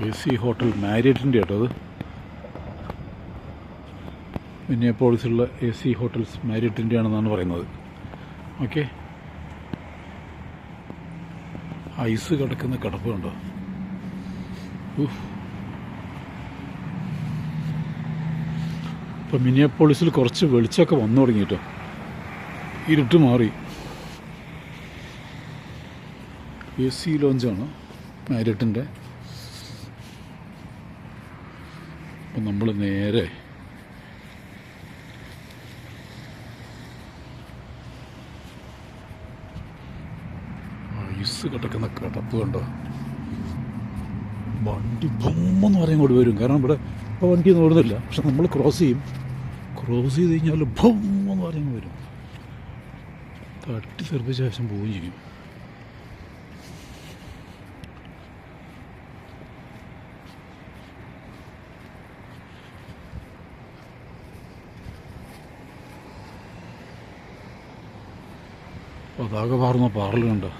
A C hotel മാരിയറ്റിന്റെ കേട്ടോ അത്. മിന്നിയപ്പോളിസുള്ള എ സി ഹോട്ടൽസ് മാരിയറ്റിന്റെ ആണെന്നാണ് പറയുന്നത്. ഓക്കെ. ഐസ് കിടക്കുന്ന കിടപ്പ് കണ്ടോ? ഉഫ്. ഇപ്പം മിനിയപ്പോളിസിൽ കുറച്ച് വെളിച്ചമൊക്കെ വന്നു തുടങ്ങിയിട്ടോ ഇരുട്ട് മാറി. എ സി ലോഞ്ചാണ് മാരിയറ്റിന്റെ അപ്പം നമ്മൾ നേരെ ഐസ് കിടക്കുന്ന കിടപ്പ് കണ്ടോ? വണ്ടി ബൊമ്മെന്ന് പറയാൻ കൂടി വരും. കാരണം ഇവിടെ ഇപ്പോൾ വണ്ടി ഓടുന്നില്ല. പക്ഷെ നമ്മൾ ക്രോസ് ചെയ്യും. ക്രോസ് ചെയ്ത് കഴിഞ്ഞാൽ ബൊമ്മെന്ന് പറയാൻ വരും. തട്ടി തെറിപ്പിച്ച ശേഷം പോവുകയും ചെയ്യും. പതാക പാറുന്ന പാറൽ കണ്ടോ